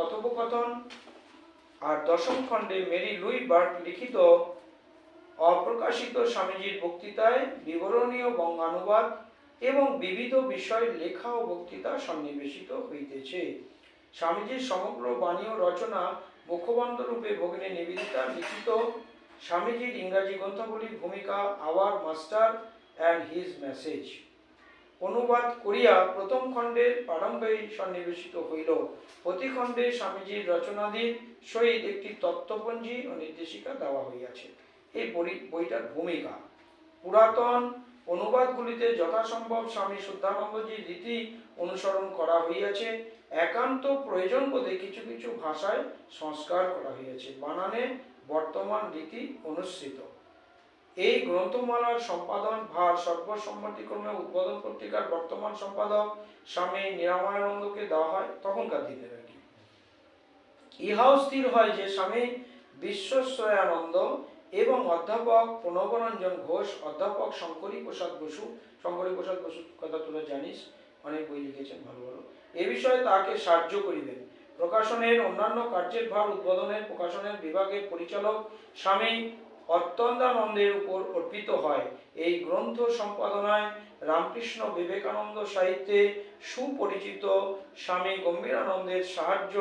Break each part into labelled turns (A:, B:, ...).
A: কথোপকথন আর দশম খণ্ডে মেরি লুই বার্ট লিখিত অপ্রকাশিত স্বামীজির বক্তৃতায় বিবরণীয় বঙ্গানুবাদ এবং বিবিধ বিষয় লেখা ও বক্তৃতা সন্নিবেশিত হইতেছে। স্বামীজির সমগ্র বাণী ও রচনা মুখবন্ধ রূপে ভগিনী নিবেদিতা লিখিত। স্বামীজির ইংরাজি গ্রন্থাবলীর ভূমিকা, our master and his message অনুবাদ করিয়া প্রথম খণ্ডের প্রারম্ভেই সন্নিবেশিত হইল। প্রতি খণ্ডে স্বামীজির রচনাদির সহিত একটি তত্ত্বপঞ্জি ও নির্দেশিকা দেওয়া হইয়াছে। এই বই- বইটার ভূমিকা। পুরাতন অনুবাদগুলিতে যথাসম্ভব স্বামী শুদ্ধানন্দজির রীতি অনুসরণ করা হইয়াছে। একান্ত প্রয়োজন বোধে কিছু কিছু ভাষায় সংস্কার করা হইয়াছে। বানানে বর্তমান রীতি অনুসৃত। এই গ্রন্থমালার সম্পাদন ভার সর্বসম্মতিক্রমে উদ্বোধন পত্রিকার বর্তমান সম্পাদক স্বামী নিরাময়ানন্দকে দেওয়া হয় তখনকার দিনের আর কি। ইহাও স্থির হয় যে স্বামী বিশ্বশ্রয়ানন্দ এবং অধ্যাপক প্রণবরঞ্জন ঘোষ, অধ্যাপক শঙ্করী প্রসাদ বসু শঙ্করী প্রসাদ বসু কথা তোরা জানিস, অনেক বই লিখেছেন ভালো ভালো। এ বিষয়ে তাকে সাহায্য করিবেন। প্রকাশনের অন্যান্য কার্যের ভার উদ্বোধনের, প্রকাশনের বিভাগের পরিচালক স্বামী অত্যন্তানন্দের উপর অর্পিত হয়। এই গ্রন্থ সম্পাদনায় রামকৃষ্ণ বিবেকানন্দ সাহিত্যে সুপরিচিত স্বামী গম্ভীরানন্দের সাহায্য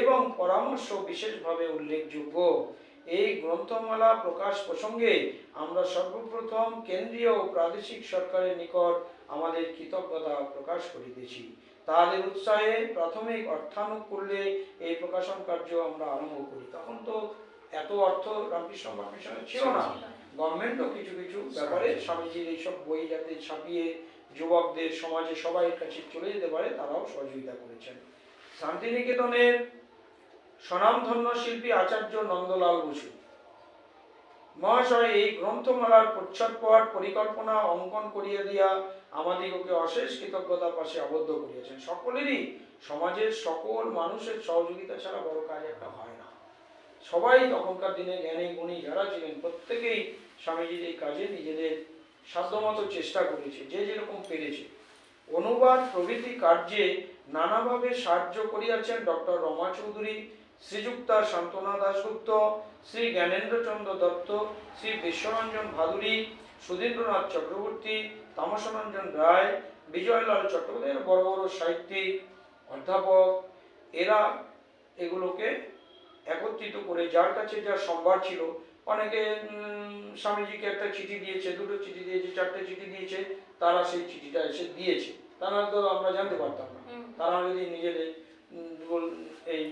A: এবং পরামর্শ বিশেষভাবে উল্লেখযোগ্য। এই গ্রন্থমালা প্রকাশ প্রসঙ্গে আমরা সর্বপ্রথম কেন্দ্রীয় ও প্রাদেশিক সরকারের নিকট আমাদের কৃতজ্ঞতা প্রকাশ করিতেছি। তাদের উৎসাহে প্রাথমিক অর্থানুকূল্যে এই প্রকাশন কার্য আমরা আরম্ভ করি। তখন তো এত অর্থ রামকৃষ্ণ মিশনে ছিল না। গভর্নমেন্টও কিছু কিছু ব্যাপারে স্বামীজির এইসব বই যাতে ছাপিয়ে যুবকদের সমাজে সবাই কাছে চলে যেতে পারে তারাও সহযোগিতা করেছেন। শান্তিনিকেতনের স্বনামধন্য শিল্পী আচার্য নন্দলাল বসু। মহাশয় এই গ্রন্থমালার প্রচ্ছদপট পরিকল্পনা অঙ্কন করিয়া দিয়া আমাদিগকে অশেষ কৃতজ্ঞতার পাশে আবদ্ধ করিয়াছেন। সকলেরই সমাজের সকল মানুষের সহযোগিতা ছাড়া বড় কাজ একটা হয় না। সবাই তখনকার দিনে জ্ঞানী গুণী যারা ছিলেন, প্রত্যেকেই স্বামীজির এই কাজে নিজেদের সাধ্যমতো চেষ্টা করেছে, যে যেরকম পেরেছে। অনুবাদ প্রভৃতি কার্যে নানাভাবে সাহায্য করিয়াছেন ডক্টর রমা চৌধুরী, শ্রীযুক্তা শান্তনা দাশগুপ্ত, শ্রী জ্ঞানেন্দ্রচন্দ্র দত্ত, শ্রী বিশ্বরঞ্জন ভাদুরী, সুধীন্দ্রনাথ চক্রবর্তী তামসরঞ্জন রায়, বিজয়লাল চট্টোপাধ্যায় বড় বড় সাহিত্যিক, অধ্যাপক, এরা এগুলোকে একত্রিত করে যার কাছে যা সম্ভার ছিল অনেকে স্বামীজিকে একটা চিঠি দিয়েছে দুটো চিঠি দিয়েছে চারটে চিঠি দিয়েছে তারা সেই চিঠিটা এসে দিয়েছে। তা নাহলে তো আমরা জানতে পারতাম না। তারা যদি নিজেদের এই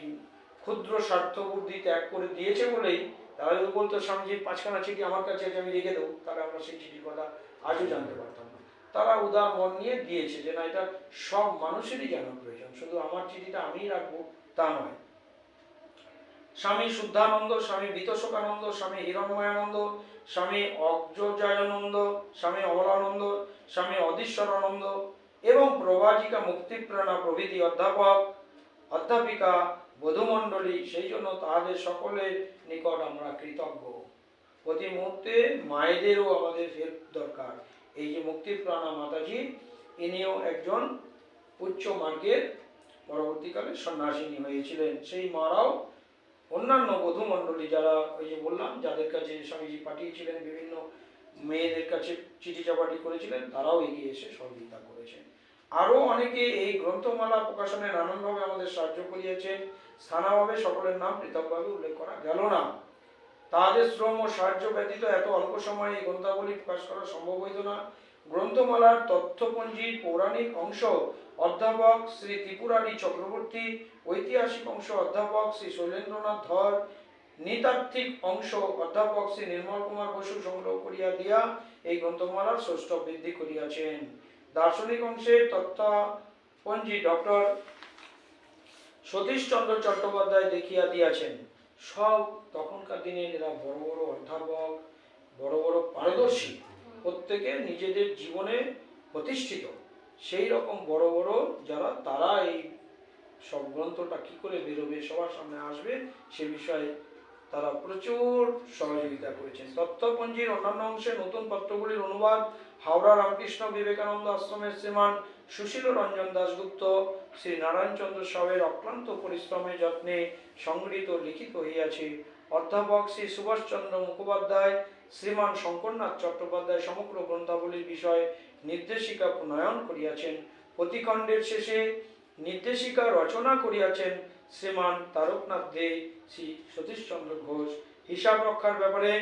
A: ক্ষুদ্র স্বার্থ বুদ্ধি ত্যাগ করে দিয়েছে বলেই তারা যদি বলতো স্বামীজির পাঁচখানা চিঠি আমার কাছে আছে আমি রেখে দেবো। তাহলে আমরা সেই চিঠির কথা আজও জানতে পারতাম না। তারা উদার মন নিয়ে দিয়েছে যে না এটা সব মানুষেরই জানা প্রয়োজন। শুধু আমার চিঠিটা আমিই রাখব তা নয়। স্বামী শুদ্ধানন্দ, স্বামী বিতশোকানন্দ, স্বামী হিরণময়ানন্দ, স্বামী অগ্রজায়ানন্দ স্বামী অমলানন্দ স্বামী অধীশ্বরানন্দ এবং প্রবাজিকা মুক্তিপ্রাণা প্রভৃতি অধ্যাপক, অধ্যাপিকা, বধুমণ্ডলী, সেই জন্য তাহাদের সকলের নিকট আমরা কৃতজ্ঞ। প্রতি মুহূর্তে মায়েদেরও আমাদের হেল্প দরকার। এই যে মুক্তিপ্রাণা মাতাজি, ইনিও একজন উচ্চ মার্গের পরবর্তীকালে সন্ন্যাসিনী হয়েছিলেন। সেই মারাও অন্যান্য বধূমণ্ডলী যারা ওই যে বললাম, যাদের কাছে স্বামীজি পাঠিয়েছিলেন, বিভিন্ন মেয়েদের কাছে চিঠি চাপাটি করেছিলেন, তারাও এগিয়ে এসে সহযোগিতা করেছেন। আরও অনেকে এই গ্রন্থমালা প্রকাশনে নানানভাবে আমাদের সাহায্য করিয়েছেন। স্থানাভাবে সকলের নাম পৃথকভাবে উল্লেখ করা গেল না। তাদের শ্রম ও সাহায্য ব্যতীত এত অল্প সময়ে এই গ্রন্থাবলী প্রকাশ করা সম্ভব হইত না। গ্রন্থমালার তথ্যপঞ্জির পৌরাণিক অংশ অধ্যাপক শ্রী ত্রিপুরারি চক্রবর্তী, ঐতিহাসিক অংশ অধ্যাপক শ্রী শৈলেন্দ্রনাথ ধর, নৃতাত্ত্বিক অংশ অধ্যাপক শ্রী নির্মল কুমার বসু সংগ্রহ করিয়া দিয়া এই গ্রন্থমালার ষষ্ঠ বৃদ্ধি করিয়াছেন। দার্শনিক অংশের তথ্যপঞ্জি ডক্টর সতীশচন্দ্র চট্টোপাধ্যায় দেখিয়া দিয়াছেন। সব তখনকার দিনে এরা বড় বড় অধ্যাপক, বড় বড় পারদর্শী। প্রত্যেকে নিজেদের জীবনে প্রতিষ্ঠিত। সেই রকম বড় বড় যারা, তারা এই সব গ্রন্থটা কি করে বেরোবে, সবার সামনে আসবে, সে বিষয়ে তারা প্রচুর সহযোগিতা করেছেন। তত্ত্বপঞ্জির অন্যান্য অংশে নতুন পত্রগুলির অনুবাদ হাওড়া রামকৃষ্ণ বিবেকানন্দ আশ্রমের শ্রীমান সুশীল রঞ্জন দাশগুপ্ত, শ্রী নারায়ণচন্দ্র সাহের অক্লান্ত পরিশ্রমে যত্নে সংগৃহীত লিখিত হইয়াছে। অধ্যাপক শ্রী সুভাষচন্দ্র মুখোপাধ্যায় শ্রীমান শঙ্করনাথ চট্টোপাধ্যায় সমগ্র গ্রন্থাবলীর বিষয়ে নির্দেশিকা প্রণয়ন করিয়াছেন। প্রতিখণ্ডের শেষে নির্দেশিকা রচনা করিয়াছেন শ্রীমান তারকনাথ দে শ্রী সতীশচন্দ্র ঘোষ। হিসাব রক্ষার ব্যাপারে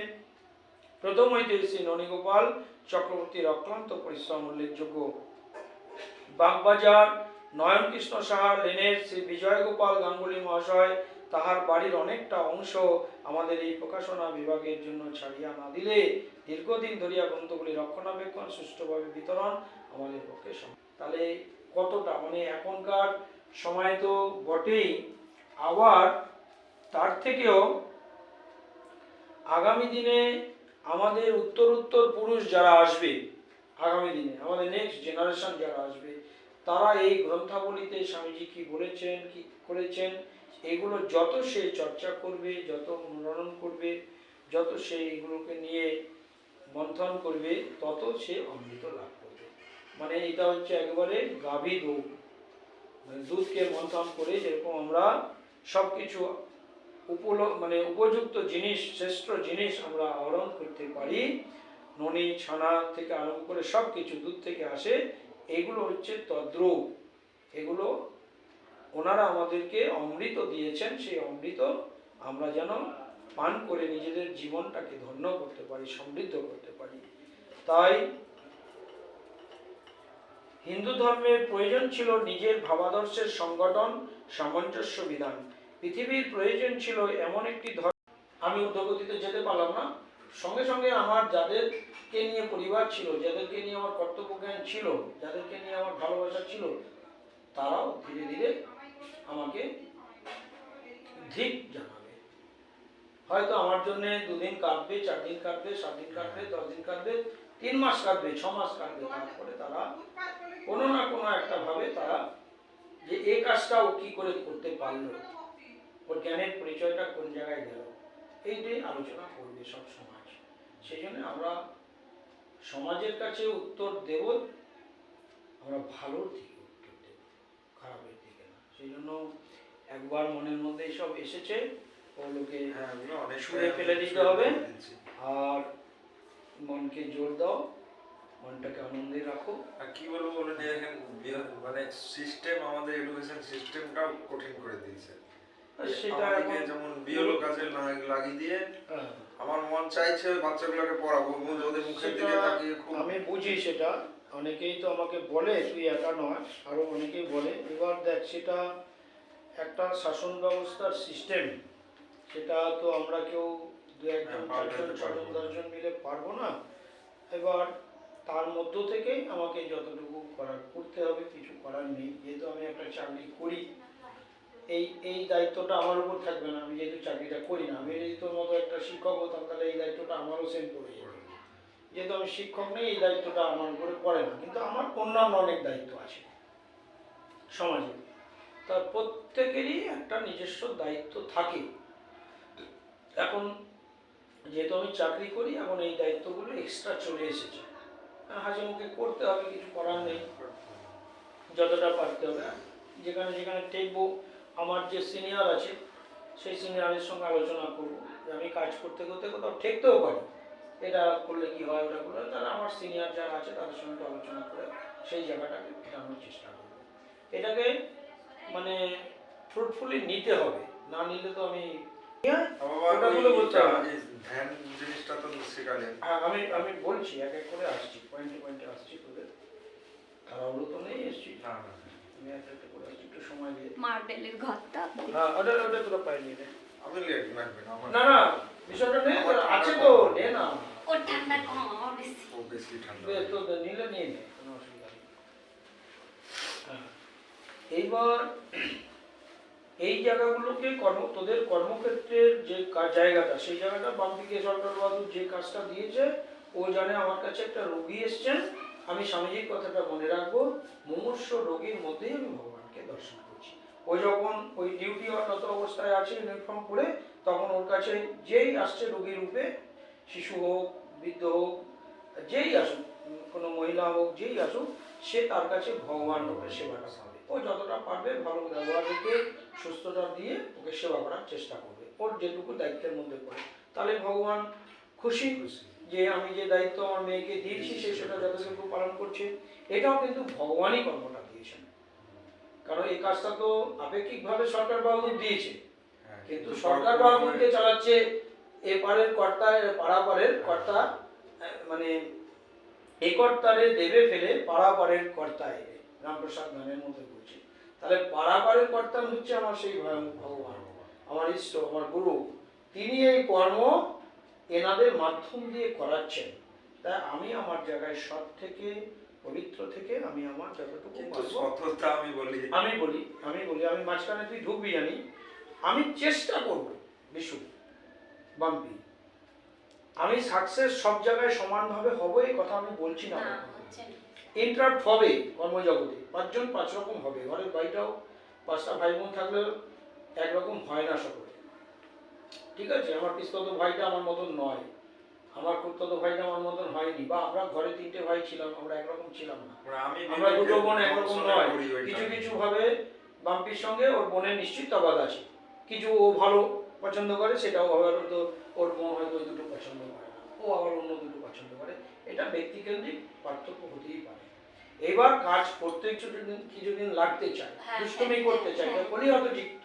A: প্রথম হইতে শ্রী ননীগোপাল চক্রবর্তীর অক্লান্ত পরিশ্রম উল্লেখযোগ্য। বাগবাজার, নয়নকৃষ্ণ সাহা, লেনের শ্রী বিজয় গোপাল গাঙ্গুলি মহাশয় তাহার বাড়ির অনেকটা অংশ আমাদের এই প্রকাশনা বিভাগের জন্য ছাড়িয়া না দিলে দীর্ঘদিন ধরিয়া গ্রন্থগুলি রক্ষণাবেক্ষণ, সুষ্ঠুভাবে বিতরণ আমাদের পক্ষে তাহলে কতটা? মানে এখনকার সময় তো বটেই। আবার তার থেকেও আগামী দিনে আমাদের উত্তর উত্তর পুরুষ যারা আসবে, আগামী দিনে আমাদের নেক্সট জেনারেশন যারা আসবে, তারা এই গ্রন্থাবলীতে স্বামীজি কি বলেছেন, কি করেছেন এগুলো যত সে চর্চা করবে, যত মনোরণ করবে, যত সে এগুলোকে নিয়ে মন্থন করবে, তত সে অমৃত লাভ করবে। মানে এটা হচ্ছে একেবারে গাভী দুধ। মানে দুধকে মন্থন করে যেরকম আমরা সব কিছু উপল মানে উপযুক্ত জিনিস, শ্রেষ্ঠ জিনিস আমরা আহরণ করতে পারি, ননি, ছানা থেকে আরম্ভ করে সব কিছু দুধ থেকে আসে, এগুলো হচ্ছে তদ্রূপ। এগুলো ওনারা আমাদেরকে অমৃত দিয়েছেন, সেই অমৃত আমরা যেন পান করে নিজেদের জীবনটাকে ধন্য করতে পারি, সমৃদ্ধ করতে পারি। তাই হিন্দু ধর্মের প্রয়োজন ছিল নিজের ভাবাদর্শের সংগঠন, সামঞ্জস্য বিধান। পৃথিবীর প্রয়োজন ছিল এমন একটি ধর্ম। আমি উদ্যোগতিতে যেতে পারলাম না। সঙ্গে সঙ্গে আমার যাদেরকে নিয়ে পরিবার ছিল, যাদেরকে নিয়ে আমার কর্তব্য জ্ঞান ছিল, যাদেরকে নিয়ে আমার ভালোবাসা ছিল, তারাও ধীরে ধীরে আমাকে ধিক জানাবে। হয়তো আমার জন্য দুদিন কাটবে চার দিন কাটবে সাত দিন কাটবে দশ দিন কাটবে, তিন মাস কাটবে, ছ মাস কাটবে, তারপরে তারা কোনো না কোনো একটা ভাবে তারা যে এই কাজটা ও কি করে করতে পারল, ওর জ্ঞানের পরিচয়টা কোন জায়গায় গেল, এইটাই আলোচনা করবে সব সমাজ। সেই জন্য আমরা সমাজের কাছে উত্তর দেব, আমরা ভালোর দিকে উত্তর দেব, খারাপের সেই জন্য একবার মনের মধ্যে সব এসেছে। ওগুলোকে
B: হ্যাঁ
A: ছুঁড়ে ফেলে দিতে হবে। আর মনকে জোর দাও মনটাকে আনন্দে রাখো।
B: আর কি বলব বলে যে এখন মানে সিস্টেম আমাদের এডুকেশন সিস্টেমটাও কঠিন করে দিয়েছে।
A: সেটা
B: যেমন বিওলো কাজে লাগিয়ে দিয়ে
A: হ্যাঁ,
B: আমার মন চাইছে বাচ্চাগুলোকে পড়াবো ওদের মুখের দিকে তাকিয়ে খুব
A: আমি বুঝি সেটা। অনেকেই তো আমাকে বলে তুই একা নয় আরও অনেকেই বলে এবার দেখ সেটা একটা শাসন ব্যবস্থার সিস্টেম সেটা তো আমরা কেউ দু একজন
B: হ্যাঁ,
A: চারজন ছজন দশজন মিলে পারব না। এবার তার মধ্য থেকেই আমাকে যতটুকু করার করতে হবে কিছু করার নেই। যেহেতু আমি একটা চাকরি করি এই এই দায়িত্বটা আমার উপর থাকবে না। আমি যেহেতু চাকরিটা করি না আমি যদি তোর মতো একটা শিক্ষক হতাম তাহলে এই দায়িত্বটা আমারও সেম পড়ে যেহেতু আমি শিক্ষক নেই, এই দায়িত্বটা আমার উপরে পড়ে না। কিন্তু আমার অন্যান্য অনেক দায়িত্ব আছে সমাজে। তার প্রত্যেকেরই একটা নিজস্ব দায়িত্ব থাকে। এখন যেহেতু আমি চাকরি করি, এখন এই দায়িত্বগুলো এক্সট্রা চলে এসেছে। হাসি মুখে করতে হবে, কিছু করার নেই। যতটা পারতে হবে। যেখানে যেখানে টেকবো আমার যে সিনিয়র আছে, সেই সিনিয়রের সঙ্গে আলোচনা করব। আমি কাজ করতে করতে কোথাও ঠেকতেও পারি। এটা করলে কি হয় ওটা করলে তাহলে আমার সিনিয়র যারা আছে তাদের সঙ্গে একটু আলোচনা করে সেই জায়গাটাকে মেটানোর চেষ্টা করব। এটাকে মানে ফ্রুটফুলি নিতে হবে না নিলে তো আমি হ্যাঁ, আমি আমি বলছি এক এক করে আসছি পয়েন্টে পয়েন্টে আসছি তোদের। তাড়াহুড়ো তো নেই এসছি।
B: না না
A: আমি এক একটা করে আসছি একটু সময় দিয়ে।
C: মার্বেলের ঘরটা।
A: হ্যাঁ ওটা ওটা তোরা পাই নিয়ে নে।
B: আমি লেট লাগবে না
A: না না বিষয়টা নেই আছে তো নে না।
C: ও ঠান্ডা কম আমার বেশি
B: ও বেশি ঠান্ডা।
A: বেশ, তো নিলে নিয়ে নে কোনো অসুবিধা নেই। হ্যাঁ। এইবার এই জায়গাগুলোকে কর্ম তোদের কর্মক্ষেত্রের যে জায়গাটা সেই জায়গাটা বাম দিকে সরকার বাহাদুর যে কাজটা দিয়েছে ও জানে আমার কাছে একটা রোগী এসছেন আমি স্বামীজির কথাটা মনে রাখব মুমূর্ষ রোগীর মধ্যেই আমি ভগবানকে দর্শন করছি। ও যখন ওই ডিউটি অনত অবস্থায় আছে ইউনিফর্ম পরে তখন ওর কাছে যেই আসছে রোগী রূপে শিশু হোক বৃদ্ধ হোক যেই আসুক কোনো মহিলা হোক যেই আসুক সে তার কাছে ভগবান রূপে সেবাটা পাবে ও যতটা পারবে ভালো ব্যবহার রেখে সুস্থতা দিয়ে ওকে সেবা করার চেষ্টা করবে। ওর যেটুকু দায়িত্বের মধ্যে পড়ে তাহলে ভগবান খুশি
B: খুশি।
A: যে আমি যে দায়িত্ব আমার মেয়েকে দিয়েছি সে সেটা যথাযোগ্য পালন করছে। এটাও কিন্তু ভগবানই কর্মটা দিয়েছেন। কারণ এই কাজটা তো আপেক্ষিকভাবে সরকার বাহাদুর দিয়েছে।
B: হ্যাঁ,
A: কিন্তু সরকার বাহাদুরকে চালাচ্ছে এপারের কর্তা পাড়াপাড়ের কর্তা মানে এ কর্তারে দেবে ফেলে পাড়াপাড়ের কর্তা এলে রামপ্রসাদ গানের মধ্যে বলছে। তাহলে পাড়াপাড়ের কর্তা হচ্ছে আমার সেই ভগবান। আমার ইষ্ট আমার গুরু। তিনি এই কর্ম এনাদের মাধ্যম দিয়ে করাচ্ছেন। তাই আমি আমার জায়গায় সৎ থেকে পবিত্র থেকে আমি আমার যতটুকু
B: আমি বলি।
A: আমি বলি আমি বলি আমি মাঝখানে তুই ঢুকবি জানি। আমি চেষ্টা করব বিশু বাম্পি আমি সাকসেস সব জায়গায় সমানভাবে হব এই কথা আমি বলছি না। ইন্টারাপ্ট হবে কর্মজগতে পাঁচজন পাঁচ রকম হবে। ঘরের বাড়িটাও পাঁচটা ভাই বোন থাকলে একরকম হয় না সকলে। ঠিক আছে? আমার পিস্তত ভাইটা আমার মতন নয়। আমার কুর্তত ভাইটা আমার মতন হয়নি। বা আমরা ঘরে তিনটে ভাই ছিলাম আমরা একরকম ছিলাম না।
B: আমি
A: আমরা দুটো বোন একরকম নয়। কিছু কিছু ভাবে বাম্পির সঙ্গে ওর বোনের নিশ্চিত তফাৎ আছে। কিছু ও ভালো পছন্দ করে সেটাও আবার হয়তো ওর বোন হয়তো ওই দুটো পছন্দ করে না। ও আবার অন্য দুটো পছন্দ করে। এটা ব্যক্তিকেন্দ্রিক পার্থক্য হতেই পারে। এবার কাজ করতে কিছুদিন কিছুদিন লাগতে চায়
C: হ্যাঁ,
A: দুষ্টমি
C: হ্যাঁ,
A: করতে চায়
C: হ্যাঁ।
A: কলিহত চিত্ত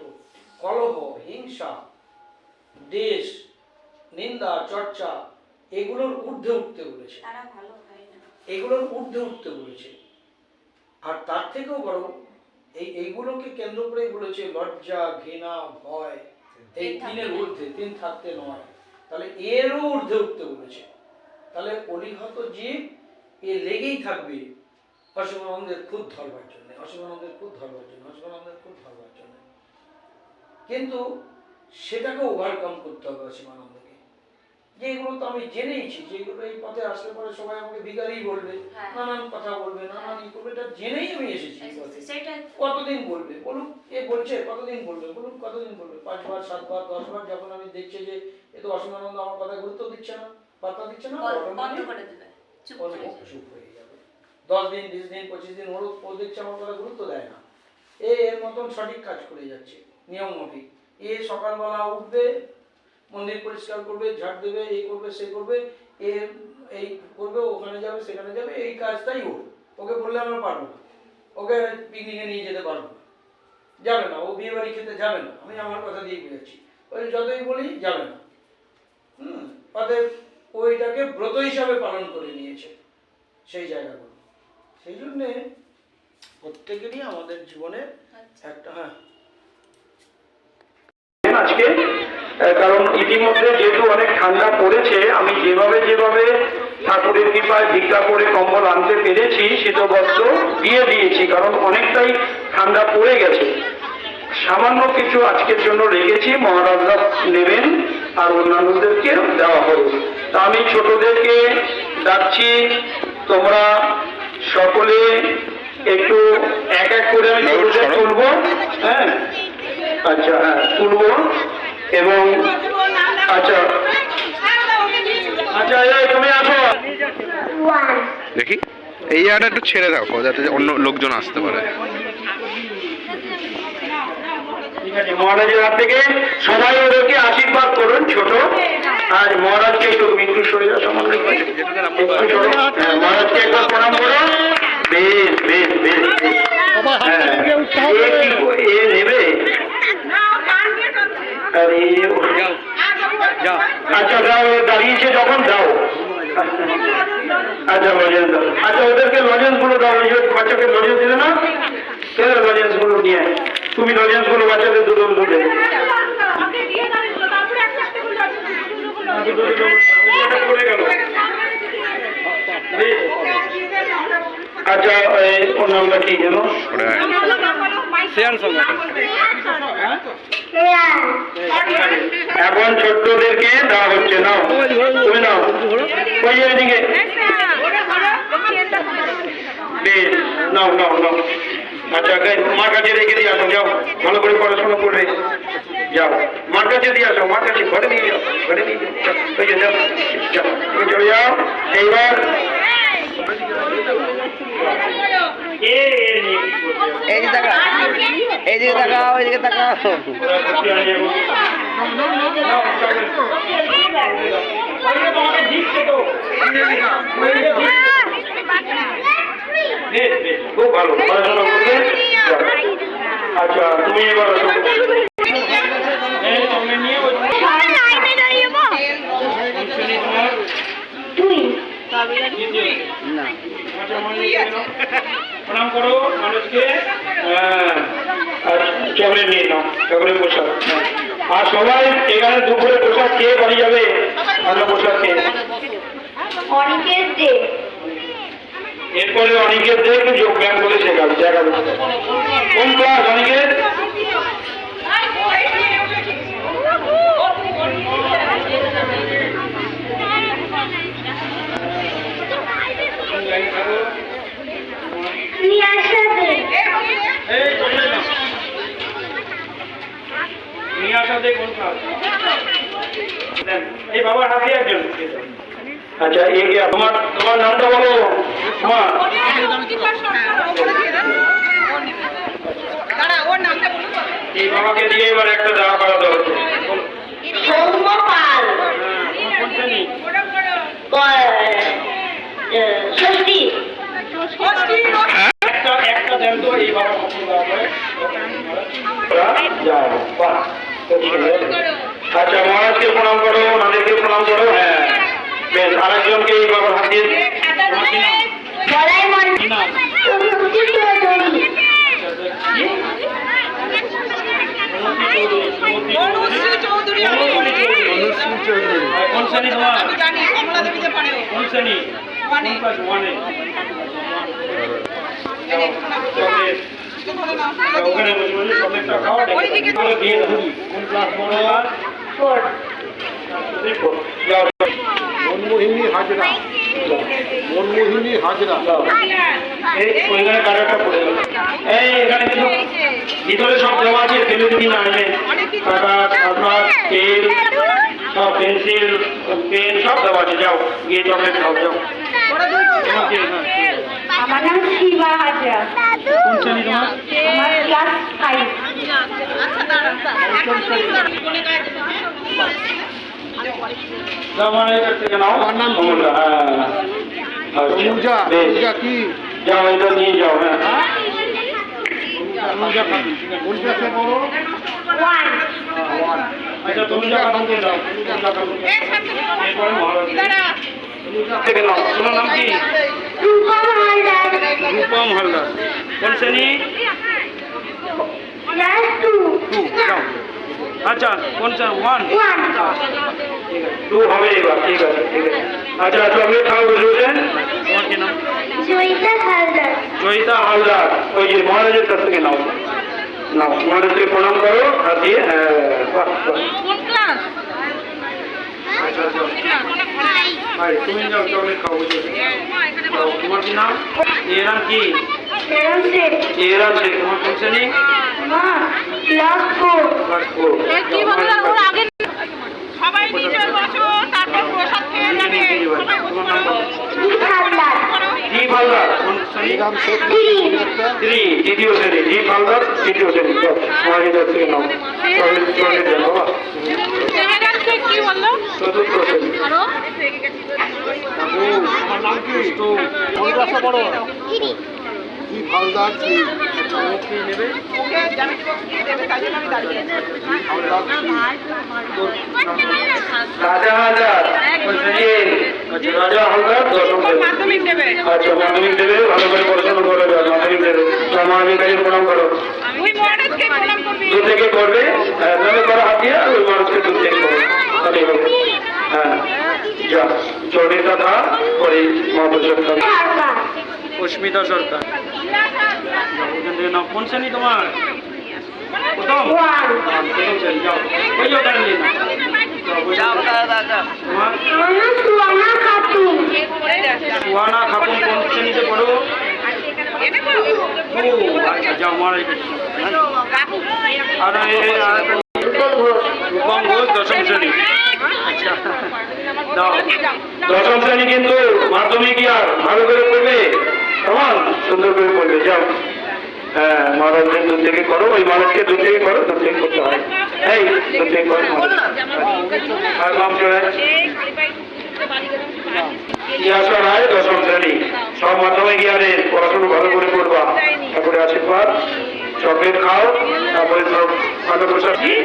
A: কলহ হিংসা দেশ নিন্দা চর্চা এগুলোর ঊর্ধ্বে উঠতে বলেছে।
C: তারা ভালো হয় না।
A: এগুলোর ঊর্ধ্বে উঠতে বলেছে। আর তার থেকেও বড় এই এইগুলোকে কেন্দ্র করে বলেছে লজ্জা ঘৃণা ভয় এই তিনের। ঊর্ধ্বে তিন থাকতে নয়। তাহলে এরও ঊর্ধ্বে উঠতে বলেছে। তাহলে অলিহত জীব এ লেগেই থাকবে অশুভানন্দের খুদ ধরবার জন্য অশুভানন্দের খুদ ধরবার জন্য অশুভানন্দের খুদ ধরবার জন্য। কিন্তু সেটাকে ওভারকাম করতে হবে অসীমানন্দকে যে এগুলো তো আমি জেনেইছি যেগুলো এই পথে আসলে পরে সবাই আমাকে ভিখারি বলবে
C: হ্যাঁ।
A: নানান কথা বলবে নানান ই করবে এটা জেনেই আমি এসেছি কতদিন বলবে? বলুন এ বলছে কতদিন বলবে? বলুন কতদিন বলবে? পাঁচবার সাতবার দশবার যখন আমি দেখছি যে এ তো অসীমানন্দ আমার কথা গুরুত্ব দিচ্ছে না পাত্তা দিচ্ছে না।
C: চুপ
A: হয়ে যাবে। দশ দিন বিশ দিন পঁচিশ দিন ওর ও দেখছে আমার কথা গুরুত্ব দেয় না। এ এর মতন সঠিক কাজ করে যাচ্ছে নিয়ম মাফিক এ সকালবেলা উঠবে মন্দির পরিষ্কার করবে ঝাড় দেবে এই করবে সে করবে এ এই করবে ওখানে যাবে সেখানে যাবে এই কাজটাই ওর ওকে বললে আমরা পারব না। ওকে পিকনিকে নিয়ে যেতে পারব না। যাবে না ও বিয়ে বাড়ি খেতে যাবে না। আমি আমার কথা দিয়ে বুঝাচ্ছি। ওই যতই বলি যাবে না। হুম অতএব ওইটাকে ব্রত হিসাবে পালন করে নিয়েছে সেই জায়গাগুলো। সেই জন্যে প্রত্যেকেরই আমাদের জীবনে
C: আচ্ছা।
A: একটা হ্যাঁ। আজকে কারণ ইতিমধ্যে যেহেতু অনেক ঠান্ডা পড়েছে আমি যেভাবে যেভাবে ঠাকুরের কৃপায় ভিক্ষা করে কম্বল আনতে পেরেছি শীত বস্ত্র দিয়ে দিয়েছি কারণ অনেকটাই ঠান্ডা পড়ে গেছে। সামান্য কিছু আজকের জন্য রেখেছি মহারাজরা নেবেন আর অন্যান্যদেরকে দেওয়া হবে। তা আমি ছোটদেরকে ডাকছি তোমরা সকলে একটু এক এক করে আমি ছোটদের তুলবো। হ্যাঁ? আচ্ছা হ্যাঁ তুলবো। এবং আচ্ছা আচ্ছা এই তুমি আসো
D: দেখি এই জায়গাটা একটু ছেড়ে দাও যাতে অন্য লোকজন আসতে পারে
A: মহারাজের হাত থেকে সবাই ওদেরকে আশীর্বাদ করুন ছোট আর মহারাজকে একটু একটু। একটু সরো। হ্যাঁ, মহারাজকে একবার প্রণাম করো বেশ বেশ বেশ। হ্যাঁ, নেবে আচ্ছা যাও দাঁড়িয়েছে যখন যাও। আচ্ছা লজেন্স দাও। আচ্ছা ওদেরকে লজেন্সগুলো দাও ওই বাচ্চাকে লজেন্স দিলে না? কেন লজেন্সগুলো নিয়ে? তুমি লজেন্সগুলো বাচ্চাদের দুটো দুটো দেবে আচ্ছা এই ওর নামটা কি যেন? এখন ছোট্টদেরকে দেওয়া হচ্ছে নাও। তুমি নাও। ওই যে এদিকে। বেশ নাও নাও নাও। আচ্ছা মার কাছে রেখে দিয়ে আসো যাও। ভালো করে পড়াশোনা করবে যাও। মার কাছে দিয়ে আসো মার কাছে ঘরে নিয়ে যাও ঘরে নিয়ে যাও। যাও, ওই যে যাও। যাও চলে যাও। এইবার
E: এ এর নিয়ে কি করবে
F: এইদিকে তাকাও এইদিকে তাকাও এইদিকে তাকাও
E: ওরা করতে আনে যাবো নাও, চকলেট। ওইটা তোমাকে দিচ্ছে তো ওইটা দিচ্ছে। বেশ বেশ খুব ভালো পড়াশোনা করবে যাও। আচ্ছা তুমি এবার আসো। এই চকলেট নিয়ে ওই শ্রেণী তোমার দ্বিতীয়।
F: না
E: আচ্ছা, মানুষকে নাও। প্রণাম করো মানুষকে চকলেট নিয়ে নাও চকলেট হ্যাঁ। আর সবাই এখানে দুপুরে প্রসাদ খেয়ে বাড়ি যাবে ভালো প্রসাদ খেয়ে
C: অনেকের দে
E: এরপরে অনেকের দেখে যোগ ব্যায়াম করে শেখাবে দেখাবে কোন ক্লাস অনেকের এই চকলেট নাও। নিয়ে আসা কোন বাবা আচ্ছা এই তোমার তোমার নামটা বলো এই বাবাকে দিয়ে এবার একটা দেওয়া করা দরকার বলো।
C: সৌম্যপাল
E: হ্যাঁ,
C: ষষ্ঠী
E: একটা একটা দেন তো এই বাবা কখন দেওয়া হয় ওরা যায় বাহ খুব সুন্দর। আচ্ছা মহারাজকে প্রণাম করো ওনাদেরকে প্রণাম করো। হ্যাঁ বেশ আরেকজনকে এই বাবার হাত
C: মন
E: কোন শ্রেণি? তোমার কোন শ্রেণি ওয়ানে। ওখানে বসে বসে চকলেটটা খাও, দেখে দিয়ে এই এখানে ভিতরে সব দেওয়া আছে ফেলে দিবি না এনে খাতা তেল সব পেন্সিল পেন সব দেওয়া আছে যাও গিয়ে চকলেট খাও যাও।
C: আমার নাম শিবা হাজরা
E: কোন শ্রেণি তোমার
C: আমার ক্লাস ফাইভ
E: যাও আমার এই কাছ থেকে নাও
G: আমার নাম
E: অমূল্য, হ্যাঁ আচ্ছা,
G: তনুজা
E: বেশ।
G: তনুজা কি?
E: যাও এটা নিয়ে যাও হ্যাঁ।
G: ক্লাসে পড়ো?
C: ওয়ান
E: আচ্ছা তুমি যা খাতুনকে দাও তনুজা খাতুনকে। এরপরে মহারাজ থেকে নাও। নাম কি?
C: রূপম হালদার।
E: কোন শ্রেণি?
C: ক্লাস
E: যাও আচ্ছা কোন শ্রেণি ওয়ান টু হবে এবার ঠিক আছে ঠিক আছে। আচ্ছা চকলেট খাও বুঝেছেন তোমার কি নাম?
C: জয়িতা হালদার।
E: জয়িতা হালদার ওই যে মহারাজের কাছ থেকে নাও। নাও মহারাজকে প্রণাম করো আর দিয়ে হ্যাঁ। আচ্ছা তুমি যাও চকলেট খাও বুঝে তোমার কি নাম? এর নাম কি?
C: সেরম সেট
E: এর নাম শেখ তোমার কোন শ্রেণি
C: মা ক্লাস ফোর
E: ক্লাস ফোর
H: সবাই নিচে বসো তারপর প্রসাদ খেয়ে যাবে
E: তোমার নাম
C: দীপ হালদার
E: দীপ হালদার কোন শ্রেণি
G: নাম শেখ
C: থ্রি
E: থ্রি শ্রেণি দীপ হালদার তৃতীয় শ্রেণি যাও, মহারাজের কাছ থেকে নাও চকলেট চকলেট
H: কি বলল
E: চতুর্থ শ্রেণি
G: আমার নাম কি কোন ক্লাসে পড়ো কি কি
H: ওকে জানি দিয়ে দেবে তাই জন্য আমি দাঁড়িয়ে আছি।
E: রাজা
H: মাধ্যমিক দেবে।
E: আচ্ছা মাধ্যমিক দেবে ভালো করে পড়াশোনা করে মাধ্যমিক দেবে। মাধ্যমিক কাজে প্রণাম করো।
H: ওই মহারাজকে
E: দু থেকে করবে হ্যাঁ, নাহলে করো হাত ওই মানুষকে দু থেকে করবে। তাহলেই হ্যাঁ যা চৌধুরী কথা পরে অস্মিতা সরকার। ওখান থেকে নাও কোন শ্রেণি তোমার? প্রথম? প্রথম শ্রেণি যাও ওই সুহানা খাতুন কোন শ্রেণীতে পড়ো? আচ্ছা যাও মারাই আর রূপম ঘোষ দশম শ্রেণি। আচ্ছা দশম শ্রেণি কিন্তু মাধ্যমিক আর ভালো করে পড়বে কেমন সুন্দর করে করবে যাও। হ্যাঁ মহারাজকে দূর থেকে করো ওই মহারাজকে দূর থেকে করো দূর থেকে করতে হয়। এই দূর থেকে করো মহারাজ। আর বাম চলে ইয়াসা রায় দশম শ্রেণি। সব মাধ্যমিক ইয়ারের পড়াশোনা ভালো করে করবা। তারপরে আশীর্বাদ। চকলেট খাও তারপরে সব ভালো বলছিস।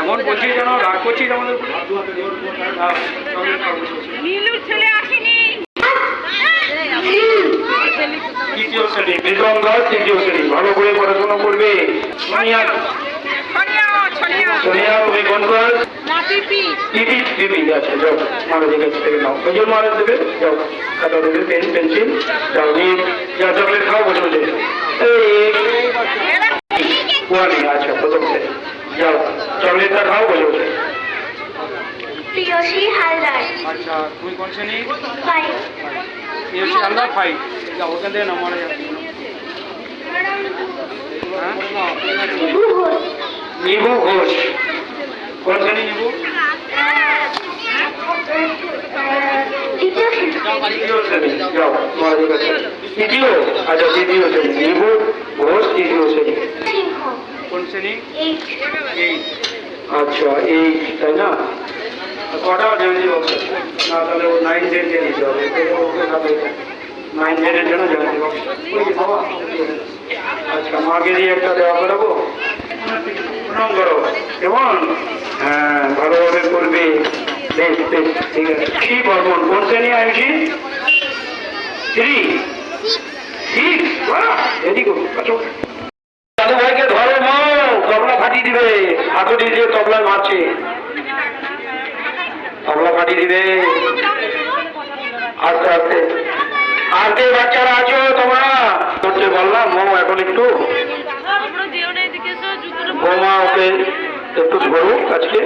E: এমন বলছিস যেন রাগ করছিস আমাদের তৃতীয় শ্রেণি প্রীতম দাস তৃতীয় শ্রেণি। ভালো করে পড়াশোনা করবে। সোনিয়া সোনিয়া তুমি কোন ক্লাস দিদি দিদি আচ্ছা যাও মহারাজের কাছ থেকে নাও। ওই মহারাজ দেবে যাও খাতা দেবে পেন পেন্সিল যাও নিয়ে যা চকলেট খাও বসে বসে। এই ওয়ানে আচ্ছা প্রথম শ্রেণি যাও চকলেটটা খাও বসে বসে।
C: প্রিয়সী হালদার।
E: আচ্ছা তুমি কোন শ্রেণি?
C: ফাইভ
E: ইয়েছি আলাদা ফাইভ যাও ওখান থেকে নাও মহারাজ হ্যাঁ?
C: ঘোষ।
E: নিবু? ঘোষ কোন শ্রেণি নিবু
C: দ্বিতীয় শ্রেণি
E: যাও মহারাজের কাছে। তৃতীয় আচ্ছা তৃতীয় শ্রেণি নিবু ঘোষ তৃতীয় শ্রেণি। কোন শ্রেণি? এই আচ্ছা এই তাই না? কটা জ্যামিতি বক্স না তাহলে ও নাইন টেন কে নিতে হবে। নাইন টেনের জন্য জ্যামিতি বক্স আচ্ছা মাকে দিয়ে একটা দেওয়া করাবো? প্রণাম করো কেমন হ্যাঁ ভালোভাবে করবে। বেশ বেশ, ঠিক আছে। কি বর্মন কোন শ্রেণি থ্রি ভেরি আচ্ছা। আস্তে আর কে বাচ্চারা আছো তোমরা? করতে বললাম মৌ এখন একটু। বৌমা ওকে একটু ধরুক আজকে।